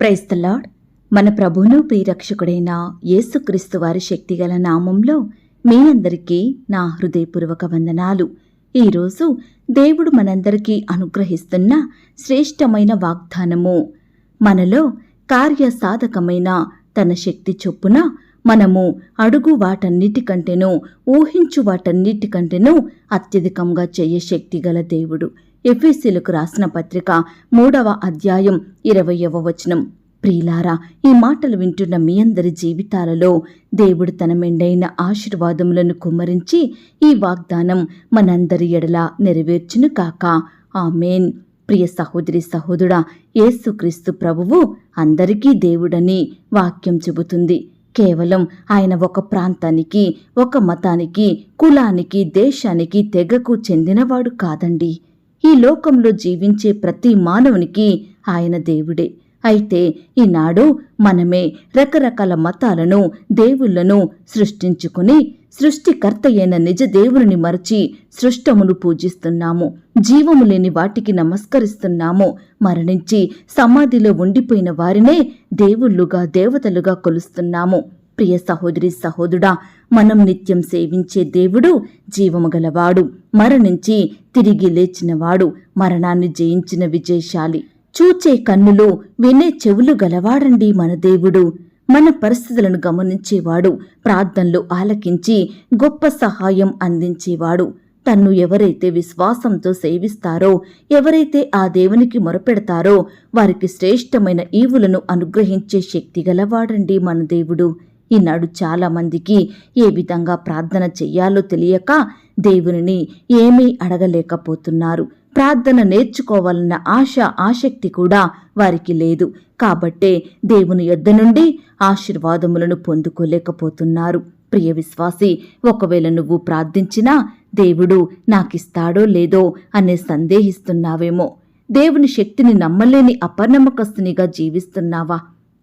Praise the Lord మన ప్రభువును ప్రియరక్షకుడైన యేసుక్రీస్తు వారి శక్తిగల నామంలో మీ అందరికీ నా హృదయపూర్వక వందనాలు. ఈరోజు దేవుడు మనందరికీ అనుగ్రహిస్తున్న శ్రేష్టమైన వాగ్దానము. మనలో కార్యసాధకమైన తన శక్తి చొప్పున మనము అడుగు వాటన్నిటికంటేనూ ఊహించు వాటన్నిటికంటేనూ అత్యధికంగా చేయ శక్తి గల దేవుడు. ఎఫ్ఎస్సీలకు రాసిన పత్రిక మూడవ అధ్యాయం ఇరవయవ వచనం. ప్రియులారా ఈ మాటలు వింటున్న మీ అందరి జీవితాలలో దేవుడు తన మెండైన ఆశీర్వాదములను కుమ్మరించి ఈ వాగ్దానం మనందరి ఎడల నెరవేర్చును కాక ఆమెన్. ప్రియ సహోదరి సహోదరుడా యేసుక్రీస్తు ప్రభువు అందరికీ దేవుడని వాక్యం చెబుతుంది. కేవలం ఆయన ఒక ప్రాంతానికి ఒక మతానికి కులానికి దేశానికి తెగకు చెందినవాడు కాదండి. ఈ లోకంలో జీవించే ప్రతి మానవునికి ఆయన దేవుడే. అయితే ఈనాడు మనమే రకరకాల మతాలను దేవుళ్ళను సృష్టించుకుని సృష్టికర్త అయిన నిజ దేవుని మరచి సృష్టమును పూజిస్తున్నాము. జీవము లేని వాటికి నమస్కరిస్తున్నాము. మరణించి సమాధిలో ఉండిపోయిన వారినే దేవుళ్ళుగా దేవతలుగా కొలుస్తున్నాము. ప్రియ సహోదరి సహోదరుడా మనం నిత్యం సేవించే దేవుడు జీవము గలవాడు. మరణించి తిరిగి లేచినవాడు మరణాన్ని జయించిన విజయశాలి. చూచే కన్నులు వినే చెవులు గలవాడండి మన దేవుడు. మన పరిస్థితులను గమనించేవాడు ప్రార్థనలు ఆలకించి గొప్ప సహాయం అందించేవాడు. తన్ను ఎవరైతే విశ్వాసంతో సేవిస్తారో ఎవరైతే ఆ దేవునికి మొరపెడతారో వారికి శ్రేష్టమైన ఈవులను అనుగ్రహించే శక్తి గలవాడండి మన దేవుడు. ఈనాడు చాలామందికి ఏ విధంగా ప్రార్థన చెయ్యాలో తెలియక దేవునిని ఏమీ అడగలేకపోతున్నారు. ప్రార్థన నేర్చుకోవాలన్న ఆశ ఆసక్తి కూడా వారికి లేదు. కాబట్టే దేవుని యొద్ద నుండి ఆశీర్వాదములను పొందుకోలేకపోతున్నారు. ప్రియ విశ్వాసి ఒకవేళ నువ్వు ప్రార్థించినా దేవుడు నాకిస్తాడో లేదో అనే సందేహిస్తున్నావేమో. దేవుని శక్తిని నమ్మలేని అపనమ్మకస్తునిగా జీవిస్తున్నావా?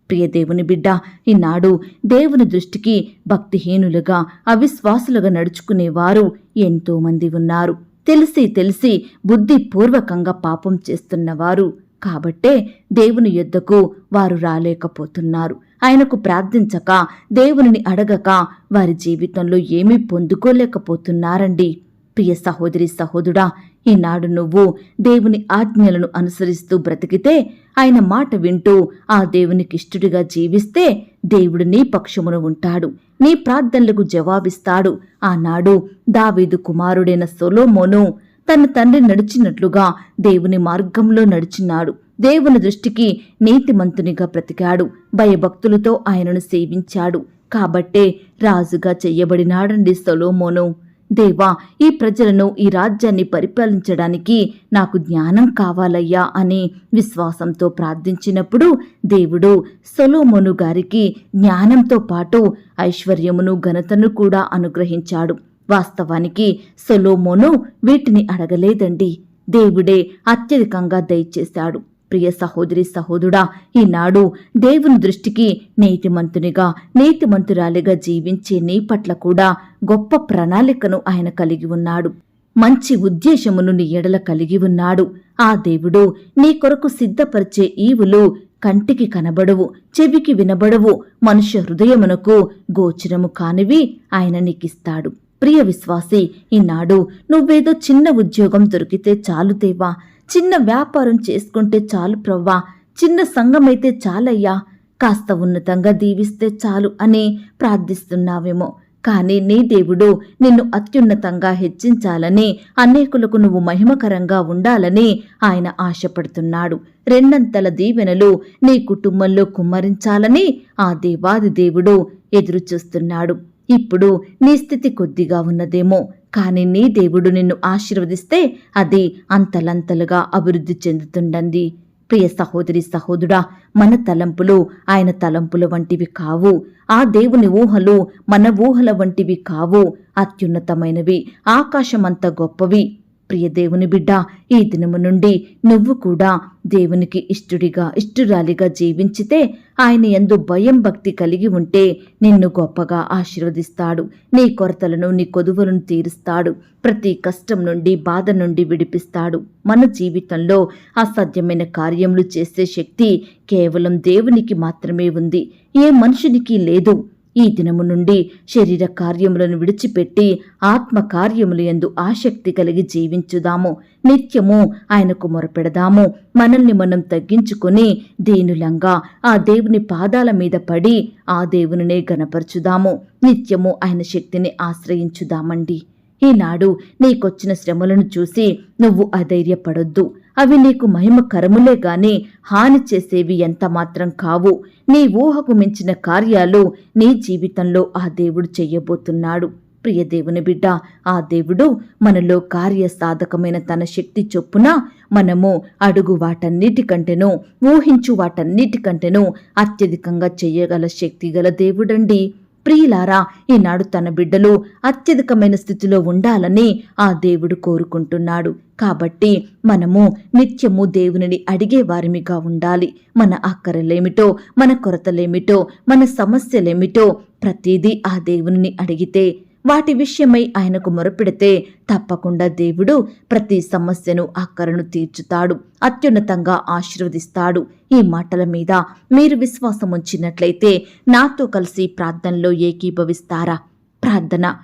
ప్రియ దేవుని బిడ్డ ఈనాడు దేవుని దృష్టికి భక్తిహీనులుగా అవిశ్వాసులుగా నడుచుకునేవారు ఎంతో మంది ఉన్నారు. తెలిసి తెలిసి బుద్ధిపూర్వకంగా పాపం చేస్తున్నవారు. కాబట్టే దేవుని యొద్దకు వారు రాలేకపోతున్నారు. ఆయనకు ప్రార్థించక దేవునిని అడగక వారి జీవితంలో ఏమీ పొందుకోలేకపోతున్నారండి. ప్రియ సహోదరి సహోదుడా ఈనాడు నువ్వు దేవుని ఆజ్ఞలను అనుసరిస్తూ బ్రతికితే ఆయన మాట వింటూ ఆ దేవునికి ఇష్టడిగా జీవిస్తే దేవుడు నీ పక్షమును ఉంటాడు. నీ ప్రార్థనలకు జవాబిస్తాడు. ఆనాడు దావీదు కుమారుడైన సొలోమోను తన తండ్రి నడిచినట్లుగా దేవుని మార్గంలో నడిచినాడు. దేవుని దృష్టికి నీతిమంతునిగా బ్రతికాడు. భయభక్తులతో ఆయనను సేవించాడు. కాబట్టే రాజుగా చెయ్యబడినాడండి సొలోమోను. దేవా ఈ ప్రజలను ఈ రాజ్యాన్ని పరిపాలించడానికి నాకు జ్ఞానం కావాలయ్యా అని విశ్వాసంతో ప్రార్థించినప్పుడు దేవుడు సొలోమోను గారికి జ్ఞానంతో పాటు ఐశ్వర్యమును ఘనతను కూడా అనుగ్రహించాడు. వాస్తవానికి సొలోమోను వీటిని అడగలేదండి. దేవుడే అత్యధికంగా దయచేశాడు. ప్రియ సహోదరి సహోదరుడా ఈనాడు దేవుని దృష్టికి నీతిమంతునిగా నీతిమంతురాలిగా జీవించే నీ పట్ల కూడా గొప్ప ప్రణాళికను ఆయన కలిగి ఉన్నాడు. మంచి ఉద్దేశమును నీ ఎడల కలిగి ఉన్నాడు. ఆ దేవుడు నీ కొరకు సిద్ధపరిచే ఈవులు కంటికి కనబడవు చెవికి వినబడవు మనుష్య హృదయమునకు గోచరము కానివి ఆయన నీకిస్తాడు. ప్రియ విశ్వాసి ఈనాడు నువ్వేదో చిన్న ఉద్యోగం దొరికితే చాలు దేవా. చిన్న వ్యాపారం చేసుకుంటే చాలు ప్రవ్వా. చిన్న సంఘమైతే చాలయ్యా. కాస్త ఉన్నతంగా దీవిస్తే చాలు అని ప్రార్థిస్తున్నావేమో. కానీ నీ దేవుడు నిన్ను అత్యున్నతంగా హెచ్చించాలని అనేకులకు నువ్వు మహిమకరంగా ఉండాలని ఆయన ఆశపడుతున్నాడు. రెండంతల దీవెనలు నీ కుటుంబంలో కుమ్మరించాలని ఆ దేవాది దేవుడు ఎదురుచూస్తున్నాడు. ఇప్పుడు నీ స్థితి కొద్దిగా ఉన్నదేమో. కానీ నీ దేవుడు నిన్ను ఆశీర్వదిస్తే అది అంతలంతలుగా అభివృద్ధి చెందుతుండంది ప్రియ సహోదరి సహోదరుడా మన తలంపులు ఆయన తలంపుల వంటివి కావు. ఆ దేవుని ఊహలు మన ఊహల వంటివి కావు. అత్యున్నతమైనవి ఆకాశమంత గొప్పవి. ప్రియ దేవుని బిడ్డ ఈ దినము నుండి నువ్వు కూడా దేవునికి ఇష్టుడిగా ఇష్టురాలిగా జీవించితే ఆయన ఎందు భయం భక్తి కలిగి ఉంటే నిన్ను గొప్పగా ఆశీర్వదిస్తాడు. నీ కొరతలను నీ కొదువులను తీరుస్తాడు. ప్రతి కష్టం నుండి బాధ నుండి విడిపిస్తాడు. మన జీవితంలో అసాధ్యమైన కార్యములు చేసే శక్తి కేవలం దేవునికి మాత్రమే ఉంది. ఏ మనుషునికి లేదు. ఈ దినము నుండి శరీర కార్యములను విడిచిపెట్టి ఆత్మ కార్యములు ఎందు ఆసక్తి కలిగి జీవించుదాము. నిత్యము ఆయనకు మొరపెడదాము. మనల్ని మనం తగ్గించుకొని దీనులంగా ఆ దేవుని పాదాల మీద పడి ఆ దేవునినే గనపరచుదాము నిత్యము ఆయన శక్తిని ఆశ్రయించుదామండి. ఈనాడు నీకొచ్చిన శ్రమలను చూసి నువ్వు అధైర్యపడొద్దు. అవి నీకు మహిమకరములే గాని హాని చేసేవి ఎంత మాత్రం కావు. నీ ఊహకు మించిన కార్యాలు నీ జీవితంలో ఆ దేవుడు చెయ్యబోతున్నాడు ప్రియ దేవుని బిడ్డ ఆ దేవుడు మనలో కార్య సాధకమైన తన శక్తి చొప్పున మనము అడుగు వాటన్నిటికంటేనూ ఊహించు వాటన్నిటికంటేనూ అత్యధికంగా చెయ్యగల శక్తి గల దేవుడండి. ప్రియులారా ఈనాడు తన బిడ్డలు అత్యధికమైన స్థితిలో ఉండాలని ఆ దేవుడు కోరుకుంటున్నాడు. కాబట్టి మనము నిత్యము దేవునిని అడిగే వారిమిగా ఉండాలి. మన అక్కరలేమిటో మన కొరతలేమిటో మన సమస్యలేమిటో ప్రతిదీ ఆ దేవుని అడిగితే వాటి విషయమై ఆయనకు మొరపెడితే తప్పకుండా దేవుడు ప్రతి సమస్యను అక్కరను తీర్చుతాడు అత్యున్నతంగా ఆశీర్వదిస్తాడు. ఈ మాటల మీద మీరు విశ్వాసం ఉంచినట్లయితే నాతో కలిసి ప్రార్థనలో ఏకీభవిస్తారా? ప్రార్థన.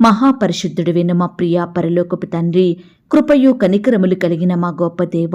మహాపరిశుద్ధుడివైన మా ప్రియ పరలోకపు తండ్రి కృపయు కనికరములు కలిగిన మా గొప్ప దేవ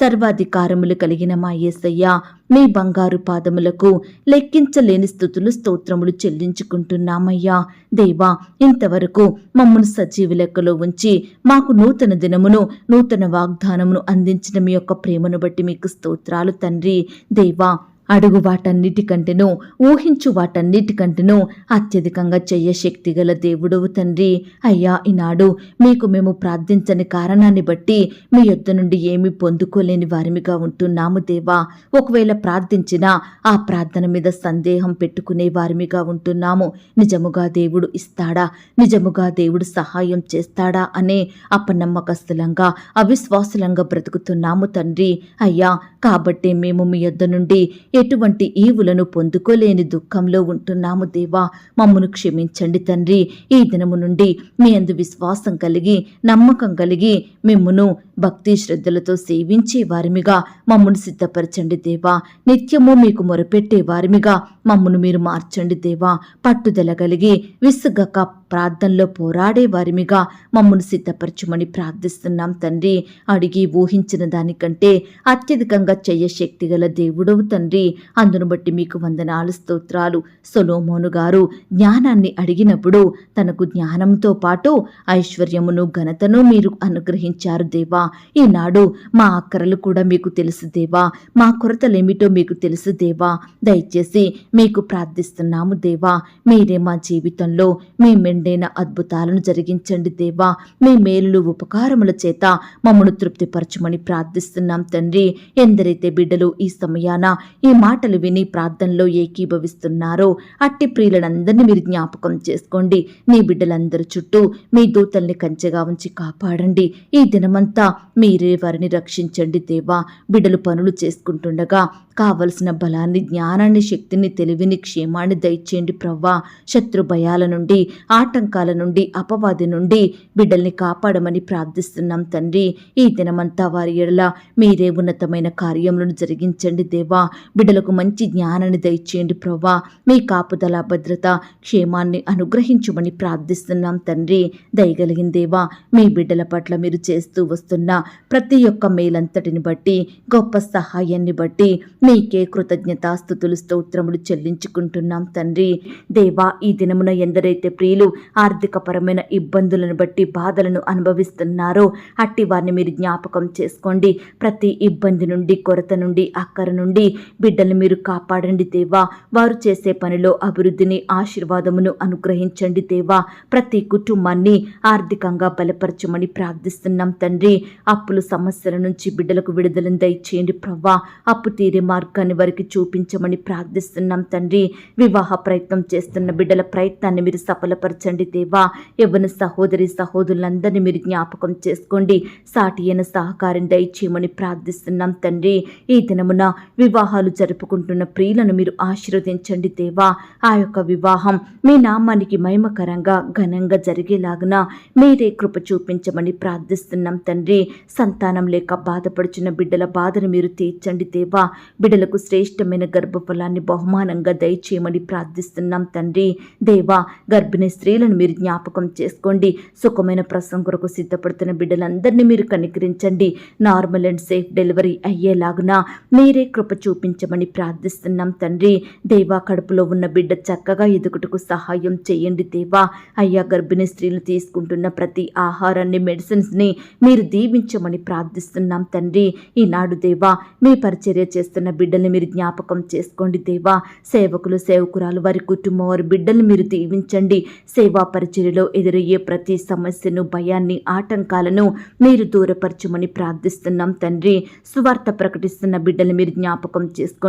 సర్వాధికారములు కలిగిన మా యేసయ్య మీ బంగారు పాదములకు లెక్కించలేని స్థుతులు స్తోత్రములు చెల్లించుకుంటున్నామయ్యా. దేవా ఇంతవరకు మమ్మను సజీవ లెక్కలో ఉంచి మాకు నూతన దినమును నూతన వాగ్దానమును అందించిన మీ యొక్క ప్రేమను బట్టి మీకు స్తోత్రాలు తండ్రి. దేవా అడుగు వాటన్నిటికంటేనూ ఊహించు వాటన్నిటికంటేనూ అత్యధికంగా చెయ్య శక్తి గల దేవుడవు తండ్రి. అయ్యా ఈనాడు మీకు మేము ప్రార్థించని కారణాన్ని బట్టి మీ యొద్ద నుండి ఏమీ పొందుకోలేని వారిమిగా ఉంటున్నాము దేవా. ఒకవేళ ప్రార్థించినా ఆ ప్రార్థన మీద సందేహం పెట్టుకునే వారిమిగా ఉంటున్నాము. నిజముగా దేవుడు ఇస్తాడా? నిజముగా దేవుడు సహాయం చేస్తాడా? అనే అపనమ్మకస్తులంగా అవిశ్వాసులంగా బ్రతుకుతున్నాము తండ్రి. అయ్యా కాబట్టి మేము మీ యొద్ద నుండి ఎటువంటి ఈవులను పొందుకోలేని దుఃఖంలో ఉంటున్నాము దేవా. మమ్మను క్షమించండి తండ్రి. ఈ దినము నుండి మీ అందు విశ్వాసం కలిగి నమ్మకం కలిగి మిమ్మును భక్తి శ్రద్ధలతో సేవించే వారిమిగా మమ్మను సిద్ధపరచండి దేవా. నిత్యము మీకు మొరపెట్టే వారిమిగా మమ్మను మీరు మార్చండి దేవా. పట్టుదల కలిగి విసుగక ప్రార్థనలో పోరాడే వారిమిగా మమ్మను సిద్ధపరచమని ప్రార్థిస్తున్నాం తండ్రి. అడిగి ఊహించిన దానికంటే అత్యధికంగా చెయ్య శక్తి గల దేవుడవు తండ్రి. అందును బట్టి మీకు వందనాలు స్తోత్రాలు. సొలోమోను గారు జ్ఞానాన్ని అడిగినప్పుడు తనకు జ్ఞానంతో పాటు ఐశ్వర్యమును ఘనతను మీరు అనుగ్రహించారు దేవా. ఈనాడు మా అక్కరలు కూడా మీకు తెలుసు దేవా. మా కొరతలేమిటో మీకు తెలుసు దేవా. దయచేసి మీకు ప్రార్థిస్తున్నాము దేవా. మీరే మా జీవితంలో మీ మెండైన అద్భుతాలను జరిగించండి దేవా. మీ మేలులు ఉపకారముల చేత మమ్మను తృప్తిపరచమని ప్రార్థిస్తున్నాం తండ్రి. ఎందరైతే బిడ్డలు ఈ సమయాన ఈ మాటలు విని ప్రార్థనలో ఏకీభవిస్తున్నారో అట్టి ప్రియులనందరినీ మీరు జ్ఞాపకం చేసుకోండి. మీ బిడ్డలందరి చుట్టూ మీ దూతల్ని కంచెగా ఉంచి కాపాడండి. ఈ దినమంతా మీరే వారిని రక్షించండి దేవా. బిడ్డలు పనులు చేసుకుంటుండగా కావలసిన బలాన్ని జ్ఞానాన్ని శక్తిని తెలివిని క్షేమాన్ని దయచేయండి ప్రవ్వా. శత్రు భయాల నుండి ఆటంకాల నుండి అపవాది నుండి బిడ్డల్ని కాపాడమని ప్రార్థిస్తున్నాం తండ్రి. ఈ దినమంతా వారి ఎడల మీరే ఉన్నతమైన కార్యములను జరిగించండి దేవా. బిడ్డలకు మంచి జ్ఞానాన్ని దయచేయండి ప్రవ్వా మీ కాపుదల భద్రత క్షేమాన్ని అనుగ్రహించమని ప్రార్థిస్తున్నాం తండ్రి. దయగలిగిందేవా మీ బిడ్డల పట్ల మీరు చేస్తూ వస్తున్న ప్రతి ఒక్క మేలంతటిని బట్టి గొప్ప సహాయాన్ని బట్టి మీకే కృతజ్ఞతాస్థుతులు స్తోత్రములు చెల్లించుకుంటున్నాం తండ్రి. దేవా ఈ దినమున ఎందరైతే ప్రియులు ఆర్థికపరమైన ఇబ్బందులను బట్టి బాధలను అనుభవిస్తున్నారో అట్టి వారిని మీరు జ్ఞాపకం చేసుకోండి. ప్రతి ఇబ్బంది నుండి కొరత నుండి అక్కర నుండి బిడ్డల్ని మీరు కాపాడండి దేవా. వారు చేసే పనిలో అభివృద్ధిని ఆశీర్వాదమును అనుగ్రహించండి దేవా. ప్రతి కుటుంబాన్ని ఆర్థికంగా బలపరచమని ప్రార్థిస్తున్నాం తండ్రి. అప్పులు సమస్యల నుంచి బిడ్డలకు విడుదలను దయచేయండి ప్రవ్వా. అప్పు తీరే మార్గాన్ని వారికి చూపించమని ప్రార్థిస్తున్నాం తండ్రి. వివాహ ప్రయత్నం చేస్తున్న బిడ్డల ప్రయత్నాన్ని మీరు సఫలపరచండి దేవా. యవ్వన సహోదరి సహోదరులందరినీ మీరు జ్ఞాపకం చేసుకోండి. సాటి అయిన సహకారం దయచేయమని ప్రార్థిస్తున్నాం తండ్రి. ఈ దినమున వివాహాలు జరుపుకుంటున్న ప్రియులను మీరు ఆశీర్వదించండి దేవా. ఆ యొక్క వివాహం మీ నామానికి మహిమకరంగా ఘనంగా జరిగేలాగున మీరే కృప చూపించమని ప్రార్థిస్తున్నాం తండ్రి. సంతానం లేక బాధపడుచున్న బిడ్డల బాధను మీరు తీర్చండి దేవా. బిడ్డలకు శ్రేష్టమైన గర్భఫలాన్ని బహుమానంగా దయచేయమని ప్రార్థిస్తున్నాం తండ్రి. దేవా గర్భిణీ స్త్రీలను మీరు జ్ఞాపకం చేసుకోండి. సుఖమైన ప్రసవం కొరకు సిద్ధపడుతున్న బిడ్డలందరినీ మీరు కనికరించండి. నార్మల్ అండ్ సేఫ్ డెలివరీ అయ్యేలాగున మీరే కృప చూపించమని ప్రార్థిస్తున్నాం తండ్రి. దేవా కడుపులో ఉన్న బిడ్డ చక్కగా ఎదుగుటకు సహాయం చేయండి దేవా. అయ్యా గర్భిణీ స్త్రీలు తీసుకుంటున్న ప్రతి ఆహారాన్ని మెడిసిన్స్ని మీరు దీవించమని ప్రార్థిస్తున్నాం తండ్రి. ఈనాడు దేవా మీ పరిచర్య చేస్తున్న బిడ్డల్ని మీరు జ్ఞాపకం చేసుకోండి దేవా. సేవకులు సేవకురాలు వారి కుటుంబం వారి బిడ్డల్ని మీరు దీవించండి. సేవా పరిచర్యలో ఎదురయ్యే ప్రతి సమస్యను భయాన్ని ఆటంకాలను మీరు దూరపరచమని ప్రార్థిస్తున్నాం తండ్రి. సువార్త ప్రకటిస్తున్న బిడ్డలు మీరు జ్ఞాపకం చేసుకోండి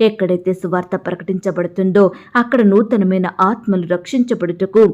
ఎక్కడైతే సువార్త ప్రకటించబడుతుందో అక్కడ నూతనమైన ఆత్మలు రక్షించబడుటకు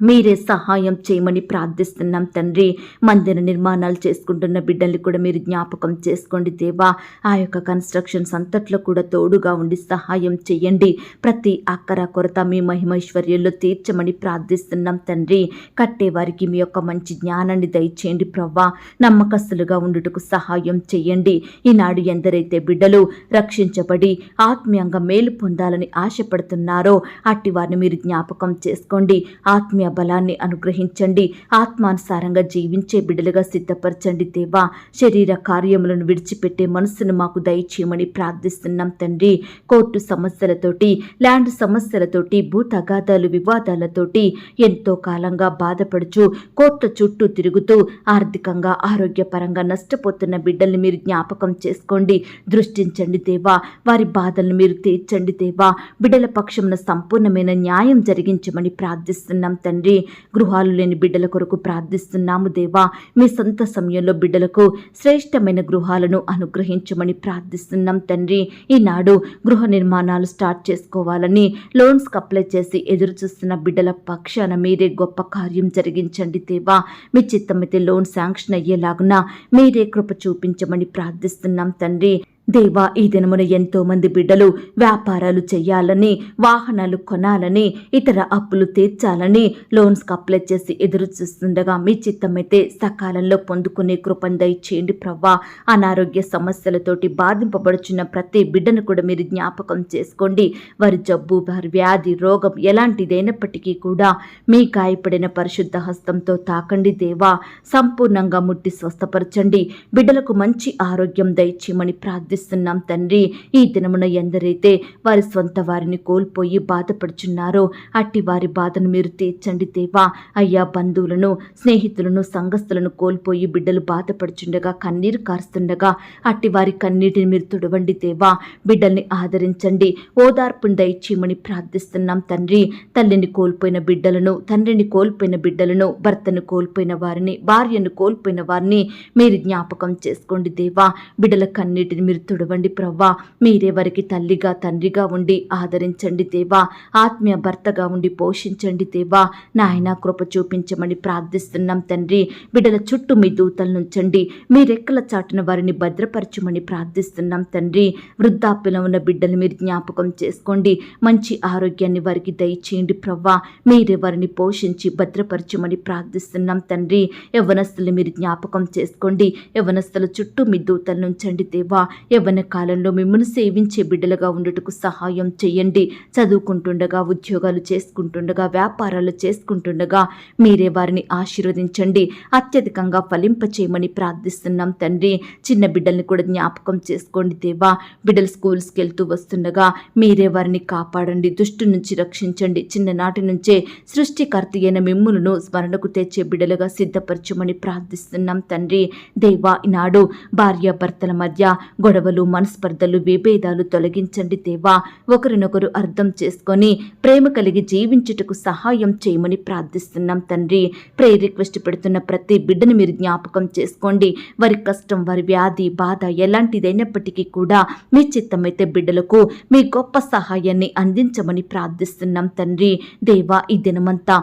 మీరే సహాయం చేయమని ప్రార్థిస్తున్నాం తండ్రి. మందిర నిర్మాణాలు చేసుకుంటున్న బిడ్డల్ని కూడా మీరు జ్ఞాపకం చేసుకోండి దేవా. ఆ యొక్క కన్స్ట్రక్షన్స్ అంతట్లో కూడా తోడుగా ఉండి సహాయం చేయండి. ప్రతి అక్కర కొరత మీ మహిమైశ్వర్యంలో తీర్చమని ప్రార్థిస్తున్నాం తండ్రి. కట్టేవారికి మీ యొక్క మంచి జ్ఞానాన్ని దయచేయండి ప్రవ్వా. నమ్మకస్తులుగా ఉండుటకు సహాయం చేయండి. ఈనాడు ఎందరైతే బిడ్డలు రక్షించబడి ఆత్మీయంగా మేలు పొందాలని ఆశపడుతున్నారో అట్టి వారిని మీరు జ్ఞాపకం చేసుకోండి. ఆత్మీయ బలాన్ని అనుగ్రహించండి. ఆత్మానుసారంగా జీవించే బిడ్డలుగా సిద్ధపరచండి దేవా. శరీర కార్యములను విడిచిపెట్టే మనస్సును మాకు దయచేయమని ప్రార్థిస్తున్నాం తండ్రి. కోర్టు సమస్యలతోటి ల్యాండ్ సమస్యలతోటి భూ తగాదాలు వివాదాలతోటి ఎంతో కాలంగా బాధపడుచు కోర్టు చుట్టూ తిరుగుతూ ఆర్థికంగా ఆరోగ్యపరంగా నష్టపోతున్న బిడ్డల్ని మీరు జ్ఞాపకం చేసుకోండి. దృష్టించండి దేవా. వారి బాధలను మీరు తీర్చండి దేవా. బిడ్డల పక్షమున సంపూర్ణమైన న్యాయం జరిగించమని ప్రార్థిస్తున్నాం తండ్రి. తండ్రి గృహాలు లేని బిడ్డల కొరకు ప్రార్థిస్తున్నాము దేవా. మీ సొంత సమయంలో బిడ్డలకు శ్రేష్టమైన గృహాలను అనుగ్రహించమని ప్రార్థిస్తున్నాం తండ్రి. ఈనాడు గృహ నిర్మాణాలు స్టార్ట్ చేసుకోవాలని లోన్స్కి అప్లై చేసి ఎదురు చూస్తున్న బిడ్డల పక్షాన మీరే గొప్ప కార్యం జరిగించండి దేవా. మీ చిత్తమైతే లోన్ శాంక్షన్ అయ్యేలాగున మీరే కృప చూపించమని ప్రార్థిస్తున్నాం తండ్రి. దేవా ఈ దినమున ఎంతో మంది బిడ్డలు వ్యాపారాలు చేయాలని వాహనాలు కొనాలని ఇతర అప్పులు తీర్చాలని లోన్స్కి అప్లై చేసి ఎదురు చూస్తుండగా మీ చిత్తమైతే సకాలంలో పొందుకునే కృపను దయచేయండి ప్రవ్వా. అనారోగ్య సమస్యలతోటి బాధింపబడుచున్న ప్రతి బిడ్డను కూడా మీరు జ్ఞాపకం చేసుకోండి. వారి జబ్బు వారి వ్యాధి రోగం ఎలాంటిదైనప్పటికీ కూడా మీ గాయపడిన పరిశుద్ధ హస్తంతో తాకండి దేవా. సంపూర్ణంగా ముట్టి స్వస్థపరచండి. బిడ్డలకు మంచి ఆరోగ్యం దయచేయమని ప్రార్థిస్తున్నాం తండ్రి. ఈ దినమున ఎందరైతే వారి స్వంత వారిని కోల్పోయి బాధపడుచున్నారో అట్టి వారి బాధను మీరు తీర్చండి దేవా. అయ్యా బంధువులను స్నేహితులను సంఘస్థులను కోల్పోయి బిడ్డలు బాధపడుచుండగా కన్నీరు కారుస్తుండగా అట్టి వారి కన్నీటిని మీరు తుడవండి దేవా. బిడ్డల్ని ఆదరించండి. ఓదార్పును దయచేయమని ప్రార్థిస్తున్నాం తండ్రి. తల్లిని కోల్పోయిన బిడ్డలను తండ్రిని కోల్పోయిన బిడ్డలను భర్తను కోల్పోయిన వారిని భార్యను కోల్పోయిన వారిని మీరు జ్ఞాపకం చేసుకోండి దేవా. బిడ్డల కన్నీటిని మీరు తుడవండి ప్రవ్వా. మీరే వారికి తల్లిగా తండ్రిగా ఉండి ఆదరించండి దేవా. ఆత్మీయ భర్తగా ఉండి పోషించండి దేవా. నాయన కృప చూపించమని ప్రార్థిస్తున్నాం తండ్రి. బిడ్డల చుట్టూ మీ దూతలు నుంచండి మీ రెక్కల చాటున వారిని భద్రపరచమని ప్రార్థిస్తున్నాం తండ్రి. వృద్ధాప్యలో ఉన్న బిడ్డలు మీరు జ్ఞాపకం చేసుకోండి. మంచి ఆరోగ్యాన్ని వారికి దయచేయండి ప్రవ్వా. మీరే వారిని పోషించి భద్రపరచమని ప్రార్థిస్తున్నాం తండ్రి. యవ్వనస్తులు మీరు జ్ఞాపకం చేసుకోండి. యవ్వనస్తుల చుట్టూ మీ దూతలు నుంచండి దేవా. యవ్వన కాలంలో మిమ్మల్ని సేవించే బిడ్డలుగా ఉండటకు సహాయం చేయండి. చదువుకుంటుండగా ఉద్యోగాలు చేసుకుంటుండగా వ్యాపారాలు చేసుకుంటుండగా మీరే వారిని ఆశీర్వదించండి. అత్యధికంగా ఫలింపచేయమని ప్రార్థిస్తున్నాం తండ్రి. చిన్న బిడ్డల్ని కూడా జ్ఞాపకం చేసుకోండి దేవా. బిడ్డలు స్కూల్స్కి వెళ్తూ వస్తుండగా మీరే వారిని కాపాడండి. దుష్టు నుంచి రక్షించండి. చిన్ననాటి నుంచే సృష్టికర్త అయిన మిమ్ములను స్మరణకు తెచ్చే బిడ్డలుగా సిద్ధపరచమని ప్రార్థిస్తున్నాం తండ్రి. దేవా ఈనాడు భార్యాభర్తల మధ్య గొడవ గొడవలు మనస్పర్ధలు విభేదాలు తొలగించండి దేవా. ఒకరినొకరు అర్థం చేసుకొని ప్రేమ కలిగి జీవించుటకు సహాయం చేయమని ప్రార్థిస్తున్నాం తండ్రి. ప్రే రిక్వెస్ట్ పెడుతున్న ప్రతి బిడ్డను మీరు జ్ఞాపకం చేసుకోండి. వారి కష్టం వారి వ్యాధి బాధ ఎలాంటిదైనప్పటికీ కూడా మీ చిత్తమైతే బిడ్డలకు మీ గొప్ప సహాయాన్ని అందించమని ప్రార్థిస్తున్నాం తండ్రి. దేవా ఈ దినమంతా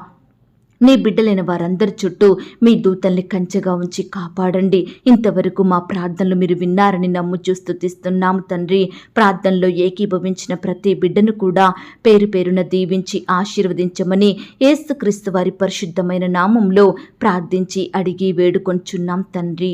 నీ బిడ్డలైన వారందరి చుట్టూ మీ దూతల్ని కంచెగా ఉంచి కాపాడండి. ఇంతవరకు మా ప్రార్థనలు మీరు విన్నారని నమ్ముచూ స్తుతిస్తున్నాము తండ్రి. ప్రార్థనలో ఏకీభవించిన ప్రతి బిడ్డను కూడా పేరు పేరున దీవించి ఆశీర్వదించమని ఏసుక్రీస్తు వారి పరిశుద్ధమైన నామంలో ప్రార్థించి అడిగి వేడుకొంచున్నాం తండ్రి.